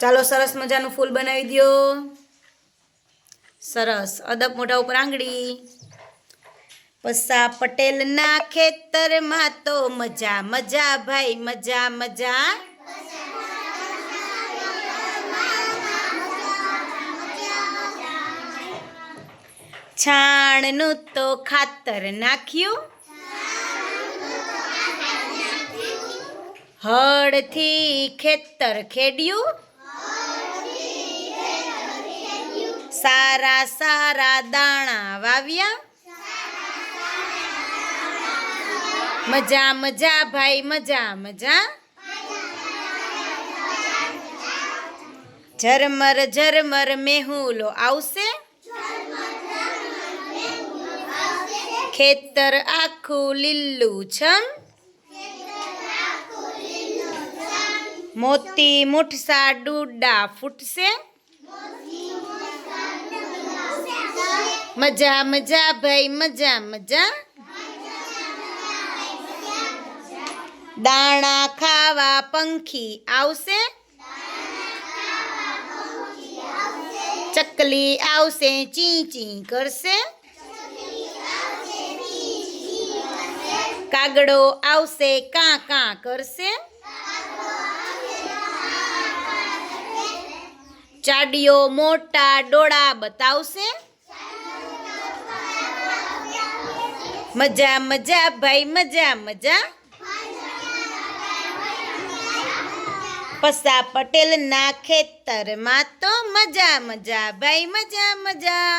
ચાલો સરસ મજાનું ફૂલ બનાવી દ્યો. સરસ. અદબ મોઢા ઉપર આંગળી. પસા પટેલના ખેતરમાં તો મજા મજા ભાઈ, મજા મજા. છાણનું તો ખાતર નાખ્યું. હળથી ખેતર ખેડ્યું. સારા સારા દાણા વાવ્યા. મજા મજા ભાઈ, મજા મજા. ઝરમર ઝરમર મેહુલો આવશે. ખેતર આખું લીલું છમ. મોતી મુઠસા ડૂડા ફૂટશે. મજા મજા ભાઈ, મજા મજા. દાણા ખાવા પંખી આવશે? ચકલી આવશે, ચી ચી કરશે? કાગડો આવશે, કાં કાં કરશે? ચાડીઓ મોટા ડોળા બતાવશે? મજા મજા ભાઈ મજા મજા. પસા પટેલના ખેતરમાં તો મજા મજા ભાઈ મજા મજા.